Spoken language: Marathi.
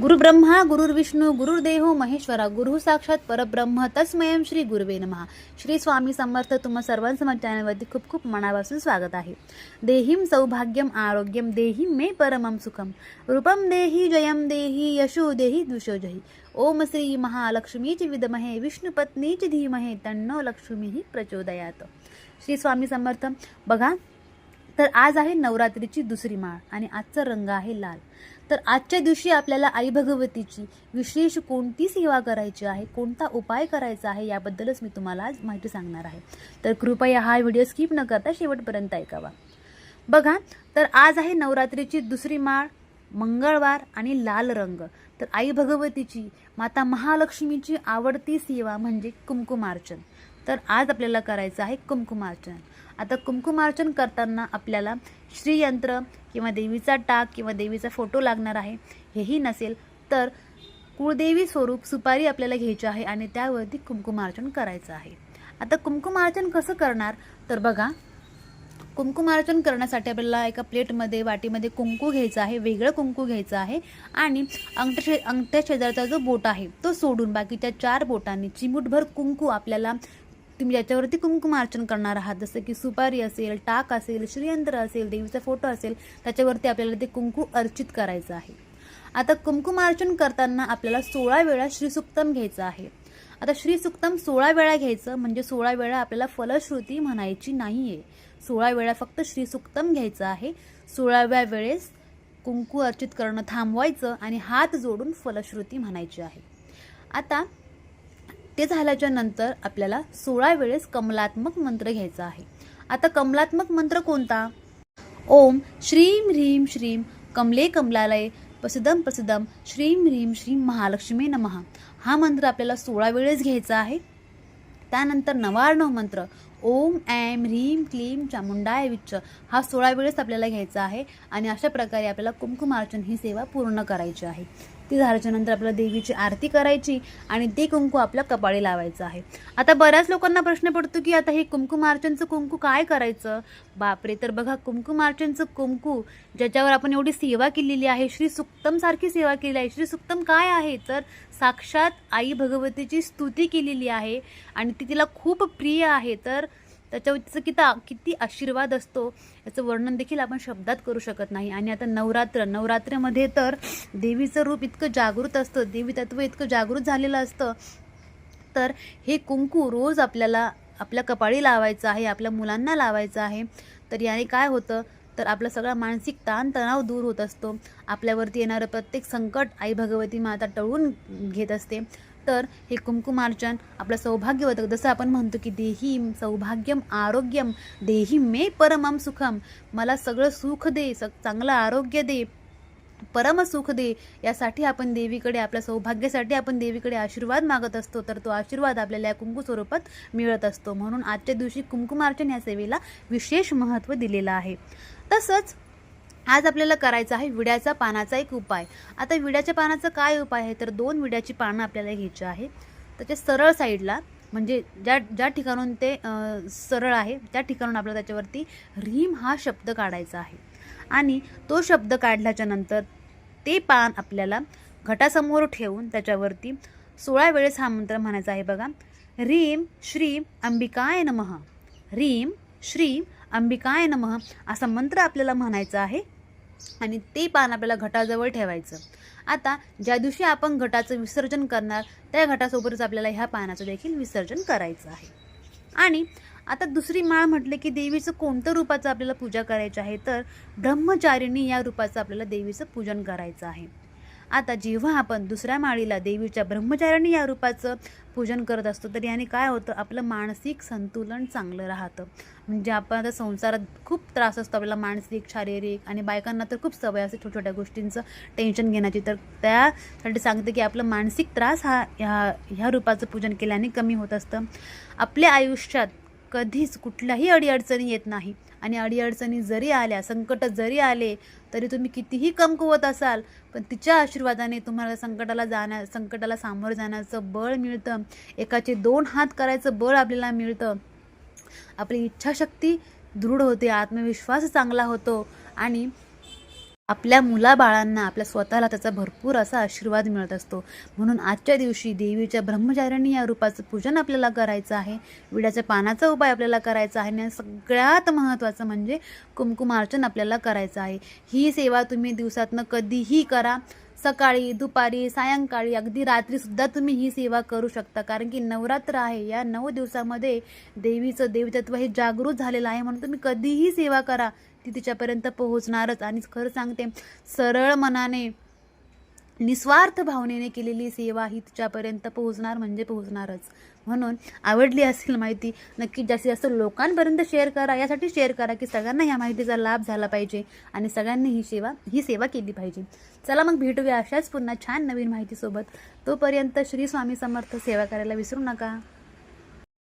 गुरुब्रह्मा गुरुर्विष्णू गुरुर्देहो महेश्वरा गुरु साक्षात परब्रह्म तस्मयं श्री गुरुवे नमहा श्री स्वामी समर्थ तुम्हा सर्वांचं माझ्या चॅनलवरती खूप खूप मनापासून स्वागत आहे. देहीम सौभाग्यम आरोग्यम देहीम मे परमं सुखम. रूपम देही जयम देही यशो देही दुशोजही ओम श्री महालक्ष्मीची विदमहे विष्णुपत्नीची धीमहे तन्नो लक्ष्मीही प्रचोदयात. श्री स्वामी समर्थ बघा तर आज आहे नवरात्रीची दुसरी माळ आणि आजचा रंग आहे लाल. तर आजच्या दिवशी आपल्याला आई भगवतीची विशेष कोणती सेवा करायची आहे कोणता उपाय करायचा आहे याबद्दलच मी तुम्हाला आज माहिती सांगणार आहे. तर कृपया हा व्हिडिओ स्किप न करता शेवटपर्यंत ऐकावा. बघा तर आज आहे नवरात्रीची दुसरी माळ मंगळवार आणि लाल रंग. तर आई भगवतीची माता महालक्ष्मीची आवडती सेवा म्हणजे कुमकुमार्चन तर आज आपल्याला करायचं आहे कुमकुमार्चन. आता कुमकुमार्चन करताना आपल्याला श्रीयंत्र किंवा देवीचा टाक किंवा देवीचा फोटो लागणार आहे हेही नसेल तर कुळदेवी स्वरूप सुपारी आपल्याला घ्यायची आहे आणि त्यावरती कुमकुमार्चन करायचं आहे. आता कुमकुमार्चन कसं करणार? तर बघा कुमकुमार्चन करण्यासाठी आपल्याला एका प्लेटमध्ये वाटीमध्ये कुंकू घ्यायचं आहे वेगळं कुंकू घ्यायचं आहे आणि अंगठ्या अंगठ्या शेजारचा जो बोट आहे तो सोडून बाकीच्या चार बोटांनी चिमूटभर कुंकू आपल्याला तुम्ही ज्याच्यावरती कुंकुमार्चन करणार आहात जसं की सुपारी असेल टाक असेल श्रीयंत्र असेल देवीचा फोटो असेल त्याच्यावरती आपल्याला ते कुंकू अर्चित करायचं आहे. आता कुंकुमार्चन करताना आपल्याला सोळा वेळा श्रीसुक्तम घ्यायचं आहे. आता श्रीसुक्तम सोळा वेळा घ्यायचं म्हणजे सोळा वेळा आपल्याला फलश्रुती म्हणायची नाही आहे सोळा वेळा फक्त श्रीसुक्तम घ्यायचं आहे. सोळाव्या वेळेस कुंकू अर्चित करणं थांबवायचं आणि हात जोडून फलश्रुती म्हणायची आहे. आता ते झाल्याच्यानंतर आपल्याला सोळा वेळेस कमलात्मक मंत्र घ्यायचा आहे. आता कमलात्मक मंत्र कोणता? ओम श्रीम ह्रीम श्रीम कमले कमलालय प्रसिद्धम प्रसिद्धम श्रीम ह्रीम श्रीम महालक्ष्मी नमः. हा मंत्र आपल्याला सोळा वेळेस घ्यायचा आहे. त्यानंतर नवार्णव मंत्र. ओम ॲम ह्रीम क्लीम चामुंडाय विच्च हा सोळा वेळेस आपल्याला घ्यायचा आहे आणि अशा प्रकारे आपल्याला कुंकुमार्चन ही सेवा पूर्ण करायची आहे. ती झाल्याच्यानंतर आपल्याला देवीची आरती करायची आणि ते कुंकू आपल्या कपाळी लावायचं आहे. आता बऱ्याच लोकांना प्रश्न पडतो की आता हे कुंकुमार्चनचं कुंकू काय करायचं? बापरे तर बघा कुंकुमार्चनचं कुंकू ज्याच्यावर आपण एवढी सेवा केलेली आहे श्री सुक्तम सारखी सेवा केली आहे. श्री सुक्तम काय आहे? तर साक्षात आई भगवतीची स्तुती केलेली आहे आणि ती तिला खूप प्रिय आहे. तर त्याच्यावर तिचं किती किती आशीर्वाद असतो याचं वर्णन देखील आपण शब्दात करू शकत नाही. आणि आता नवरात्र नवरात्रीमध्ये तर देवीचं रूप इतकं जागृत असतं देवी तत्व इतकं जागृत झालेलं असतं. तर हे कुंकू रोज आपल्याला आपल्या कपाळी लावायचं आहे आपल्या मुलांना लावायचं आहे. तर याने काय होतं तर आपला सगळा मानसिक ताणतणाव दूर होत असतो. आपल्यावरती येणारं प्रत्येक संकट आई भगवती माता टळून घेत असते. तर हे कुंकुमार्चन आपलं सौभाग्य होतं जसं आपण म्हणतो की देहीम सौभाग्यम आरोग्यम देही मे परमम सुखम. मला सगळं सुख दे स चांगलं आरोग्य दे परम सुख दे. यासाठी आपण देवीकडे आपल्या सौभाग्यासाठी आपण देवीकडे आशीर्वाद मागत असतो तर तो आशीर्वाद आपल्याला या कुंकू स्वरूपात मिळत असतो. म्हणून आजच्या दिवशी कुंकुमार्चन या सेवेला विशेष महत्त्व दिलेलं आहे. तसंच आज आपल्याला करायचा आहे विड्याचा पानाचा एक उपाय. आता विड्याच्या पानाचा काय उपाय आहे? तर दोन विड्याची पानं आपल्याला घ्यायची आहे. त्याच्या सरळ साईडला म्हणजे ज्या ज्या ठिकाणून ते सरळ आहे त्या ठिकाणून आपल्याला त्याच्यावरती रीम हा शब्द काढायचा आहे. आणि तो शब्द काढल्याच्या नंतर ते पान आपल्याला घटासमोर ठेवून त्याच्यावरती सोळा वेळेस हा मंत्र म्हणायचा आहे बघा. रीम श्रीम अंबिकाय नमः. रीम श्रीम अंबिकाय नमः असा मंत्र आपल्याला म्हणायचा आहे. आणि ते पान आपल्याला घटाजवळ ठेवायचं. आता ज्या दिवशी आपण घटाचं विसर्जन करणार त्या घटासोबतच आपल्याला ह्या पानाचं देखील विसर्जन करायचं आहे. आणि आता दुसरी माळ म्हटले की देवीचं कोणतं रूपाचं आपल्याला पूजा करायची आहे तर ब्रह्मचारिणी या रूपाचं आपल्याला देवीचं पूजन करायचं आहे. आता जेव्हा आपण दुसऱ्या माळीला देवीच्या ब्रह्मचारिणी या रूपाचं पूजन करत असतो तर याने काय होतं? आपलं मानसिक संतुलन चांगलं राहतं. म्हणजे आपण आता संसारात खूप त्रास असतो आपल्याला मानसिक शारीरिक आणि बायकांना तर खूप सवय असते छोट्या छोट्या गोष्टींचं टेन्शन घेण्याची. तर त्यासाठी सांगते की आपलं मानसिक त्रास हा ह्या ह्या रूपाचं पूजन केल्याने कमी होत असतं. आपल्या आयुष्यात कधीच कुठल्याही अडीअडचणी येत नाही. आणि अडीअडचणी जरी आल्या संकट जरी आले तरी तुम्ही कितीही कमकुवत असाल पण तिच्या आशीर्वादाने तुम्हाला संकटाला जाण्या संकटाला सामोरं जाण्याचं बळ मिळतं. एकाचे दोन हात करायचं बळ आपल्याला मिळतं. आपली इच्छाशक्ती दृढ होते आत्मविश्वास चांगला होतो आणि आपल्या मुलाबाळांना आपल्या स्वतःला त्याचा भरपूर असा आशीर्वाद मिळत असतो. म्हणून आजच्या दिवशी देवीच्या ब्रह्मचारिणी या रूपाचं पूजन आपल्याला करायचं आहे. विड्याच्या पानाचा उपाय आपल्याला करायचा आहे. आणि सगळ्यात महत्त्वाचं म्हणजे कुमकुमार्चन आपल्याला करायचं आहे. ही सेवा तुम्ही दिवसातनं कधीही करा. सकाळी दुपारी सायंकाळी अगदी रात्रीसुद्धा तुम्ही ही सेवा करू शकता. कारण की नवरात्र आहे. या नऊ दिवसामध्ये देवीचं देवतत्व हे जागृत झालेलं आहे. म्हणून तुम्ही कधीही सेवा करा. ती तिच्यापर्यंत पोहोचणारच. आणि खरं सांगते सरळ मनाने निस्वार्थ भावनेने केलेली सेवा ही तिच्यापर्यंत पोहोचणार म्हणजे पोहोचणारच. म्हणून आवडली असेल माहिती नक्की जास्तीत जास्त लोकांपर्यंत शेअर करा. यासाठी शेअर करा की सगळ्यांना ह्या माहितीचा लाभ झाला पाहिजे आणि सगळ्यांनी ही सेवा ही सेवा केली पाहिजे. चला मग भेटूया अशाच पुन्हा छान नवीन माहितीसोबत. तोपर्यंत श्री स्वामी समर्थ सेवा करायला विसरू नका.